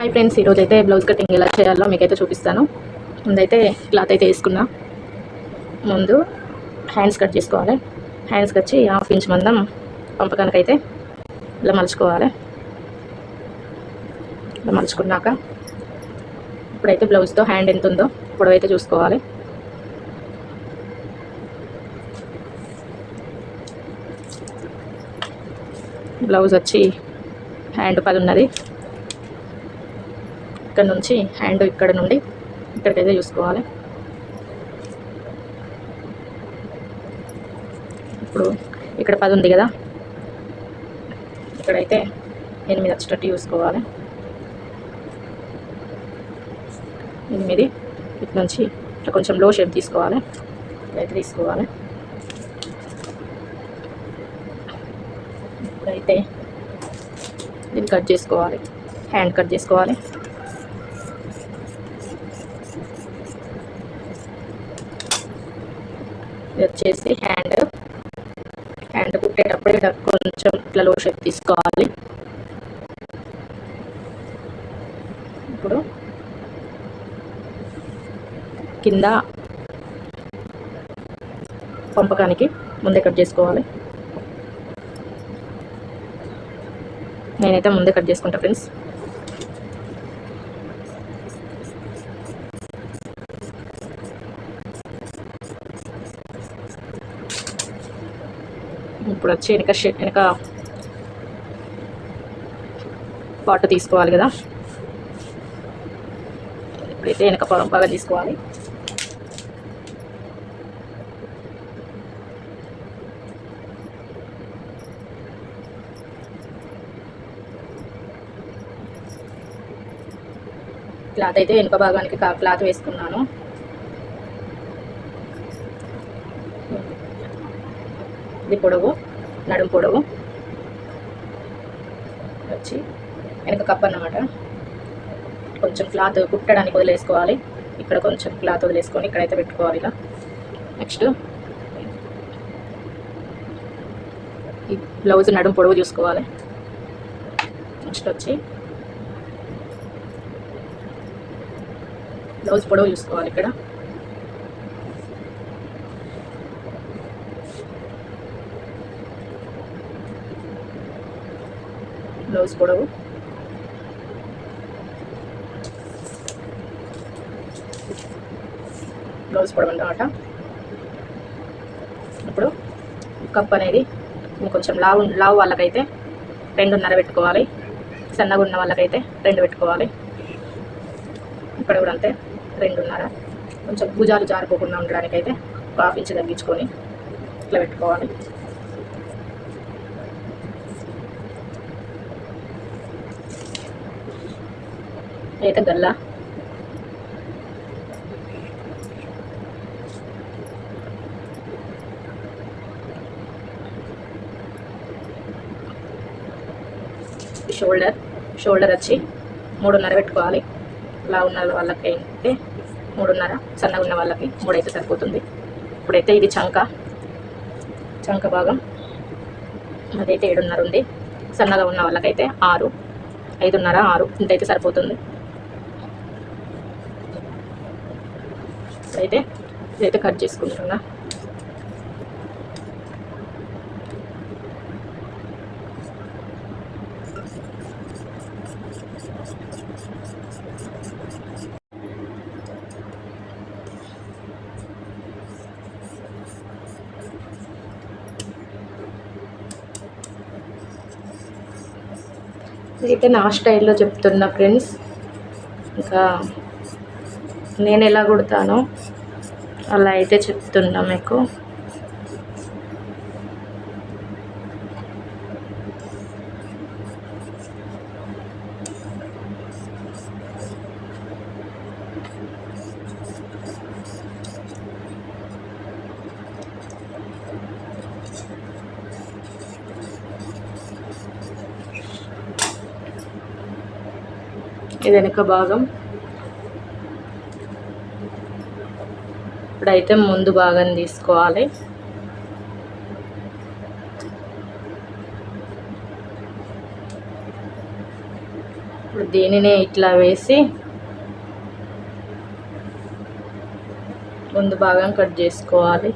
Hi friends ఈరోజు అయితే blouse cutting ఎలా చేయాలో మీకైతే చూపిస్తాను. ముందైతే క్లాత్ అయితే వేసుకున్నా. ముందు హ్యాండ్స్ కట్ చేసుకోవాలి. హ్యాండ్స్కి వచ్చి హాఫ్ ఇంచ్ మందం పంపకానికైతే ఇలా మలుచుకోవాలి. ఇలా మలుచుకున్నాక ఇప్పుడైతే బ్లౌజ్తో హ్యాండ్ ఎంత ఉందో పొడవైతే చూసుకోవాలి. బ్లౌజ్ వచ్చి హ్యాండ్ పది ఉన్నది. ఇక్కడ నుంచి హ్యాండ్ ఇక్కడ నుండి ఇక్కడికైతే చూసుకోవాలి ఇప్పుడు ఇక్కడ పది ఉంది కదా. ఇక్కడైతే ఎనిమిది వచ్చేటట్టు చూసుకోవాలి ఎనిమిది ఇటు నుంచి ఇట్లా కొంచెం లో షేప్ తీసుకోవాలి. ఇట్లయితే తీసుకోవాలి. ఇప్పుడైతే దీన్ని కట్ చేసుకోవాలి. హ్యాండ్ కట్ చేసుకోవాలి. ఇది వచ్చేసి హ్యాండ్ హ్యాండ్ కుట్టేటప్పుడు ఇలా కొంచెం ఇట్లా లో షేప్ తీసుకోవాలి. ఇప్పుడు కింద పంపకానికి ముందే కట్ చేసుకోవాలి. నేనైతే ముందే కట్ చేసుకుంటా ఫ్రెండ్స్ ఇప్పుడు వచ్చి వెనక వెనక పాటు తీసుకోవాలి కదా. ఇప్పుడైతే వెనక పొలం బాగా తీసుకోవాలి. క్లాత్ అయితే వెనుక భాగానికి క్లాత్ వేసుకున్నాను. ఇది పొడవు. నడుం పొడవు వచ్చి వెనక కప్ అన్నమాట. కొంచెం క్లాత్ కుట్టడానికి వదిలేసుకోవాలి. ఇక్కడ కొంచెం క్లాత్ వదిలేసుకొని ఇక్కడైతే పెట్టుకోవాలి ఇలా. నెక్స్ట్ ఈ బ్లౌజ్ నడుం పొడవు చూసుకోవాలి. నెక్స్ట్ వచ్చి బ్లౌజ్ పొడవు చూసుకోవాలి ఇక్కడ. బ్లౌజ్ పొడవు. బ్లౌజ్ పొడవు అనమాట ఇప్పుడు కప్ అనేది కొంచెం లావు లావు వాళ్ళకైతే రెండున్నర పెట్టుకోవాలి. సన్నగా ఉన్న వాళ్ళకైతే రెండు పెట్టుకోవాలి. ఇక్కడ కూడా అంతే రెండున్నర. కొంచెం భుజాలు జారిపోకుండా ఉండడానికైతే ఒక హాఫ్ ఇంచ్ తగ్గించుకొని ఇట్లా పెట్టుకోవాలి. అయితే గల్లా షోల్డర్ షోల్డర్ వచ్చి మూడున్నర పెట్టుకోవాలి. ఇలా ఉన్న వాళ్ళకి అయితే మూడున్నర సన్నగా ఉన్న వాళ్ళకి మూడైతే సరిపోతుంది. ఇప్పుడైతే ఇది చంక చంక భాగం. అదైతే ఏడున్నర ఉంది. సన్నగా ఉన్న వాళ్ళకైతే ఆరు ఐదున్నర ఆరు ఇంతైతే సరిపోతుంది. అయితే ఇదైతే కట్ చేసుకుంటున్నా. అయితే నా స్టైల్లో చెప్తున్నా ఫ్రెండ్స్. ఇంకా నేను ఎలా కుడతానో అలా అయితే చెప్తున్నా మీకు. ఇది వెనుక భాగం. ఇప్పుడైతే ముందు భాగం తీసుకోవాలి. ఇప్పుడు దీనినే ఇట్లా వేసి ముందు భాగం కట్ చేసుకోవాలి.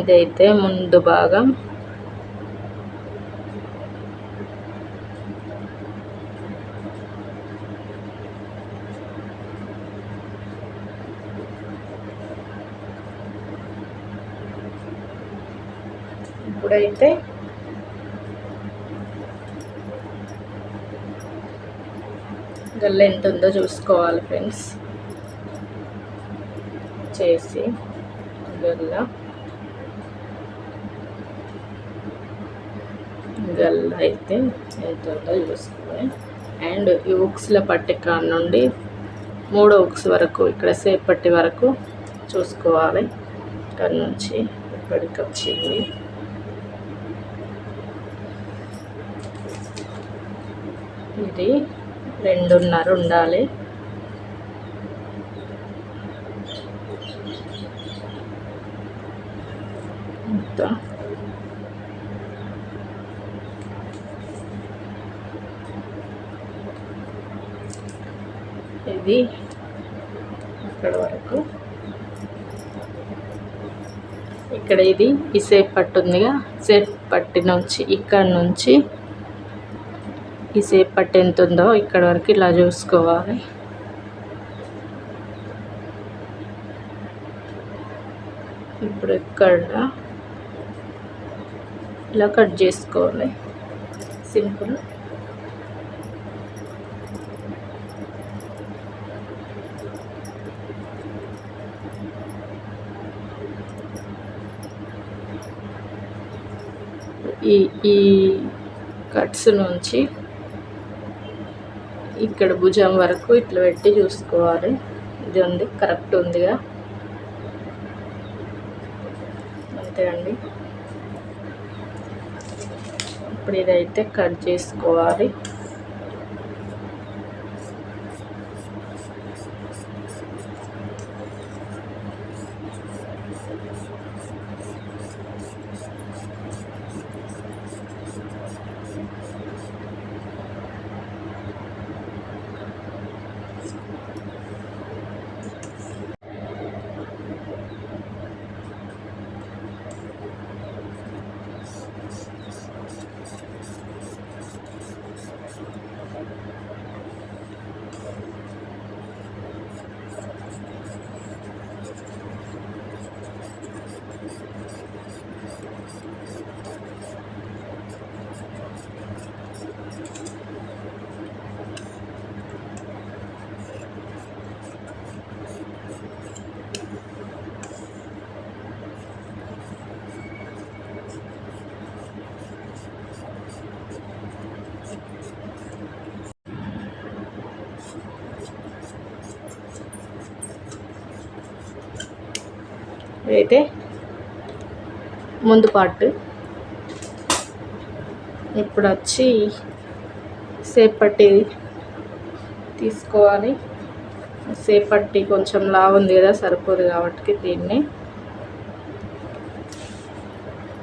ఇదైతే ముందు భాగం. ఇప్పుడైతే గల్ల ఎంత ఉందో చూసుకోవాలి ఫ్రెండ్స్. చేసి గల్ల. గల్ అయితే ఎంత ఉందో చూసుకోవాలి. అండ్ ఈ ఉక్స్ల పట్టి కాడ నుండి మూడో ఉక్స్ వరకు ఇక్కడ సేపటి పట్టి వరకు చూసుకోవాలి. ఇక్కడ నుంచి ఇక్కడికి వచ్చింది. ఇది రెండున్నర ఉండాలి. మొత్తం ఇది ఇక్కడ వరకు. ఇక్కడ ఇది ఈ సేఫ్ పట్టు ఉందిగా. సేఫ్ పట్టి నుంచి ఇక్కడ నుంచి ఈ సేఫ్ పట్టు ఎంత ఉందో ఇక్కడ వరకు ఇలా చూసుకోవాలి. ఇప్పుడు ఇక్కడ ఇలా కట్ చేసుకోవాలి. సింపుల్ ఈ ఈ కట్స్ నుంచి ఇక్కడ భుజం వరకు ఇట్లా పెట్టి చూసుకోవాలి. ఇది ఉంది కరెక్ట్ ఉందిగా. అంతే అండి. ఇప్పుడు ఇదైతే కట్ చేసుకోవాలి. అయితే ముందు పార్ట్ ఇప్పుడు వచ్చి సేపట్టి తీసుకోవాలి. సేపట్టి కొంచెం లావు ఉంది కదా సరిపోదు కాబట్టి దీన్ని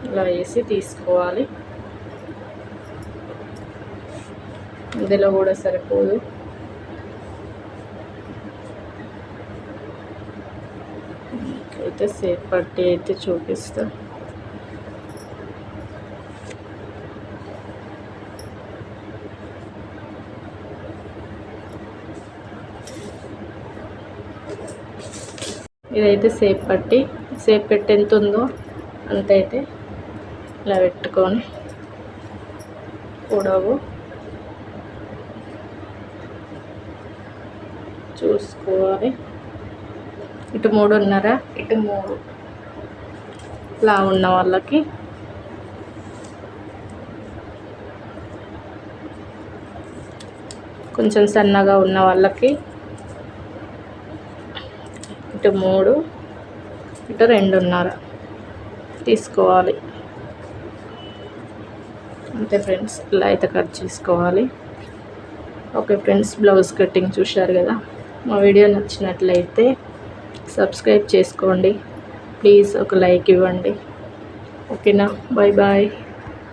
ఇలా వేసి తీసుకోవాలి. ఇందులో కూడా సరిపోదు. అయితే సేఫ్ పట్టి అయితే చూపిస్తా. ఇదైతే సేఫ్ పట్టి సేఫ్ పెట్టి ఎంత ఉందో అంత అయితే ఇలా పెట్టుకొని పొడవు చూసుకోవాలి. ఇటు మూడున్నర ఇటు మూడు. లా ఉన్న వాళ్ళకి. కొంచెం సన్నగా ఉన్న వాళ్ళకి. ఇటు మూడు ఇటు రెండున్నర తీసుకోవాలి. అంతే ఫ్రెండ్స్ ఇలా అయితే కట్ చేసుకోవాలి. ఓకే ఫ్రెండ్స్ బ్లౌజ్ కటింగ్ చూశారు కదా? మా వీడియో నచ్చినట్లయితే సబ్స్క్రైబ్ చేసుకోండి. ప్లీజ్ ఒక లైక్ ఇవ్వండి. ఓకేనా? Bye bye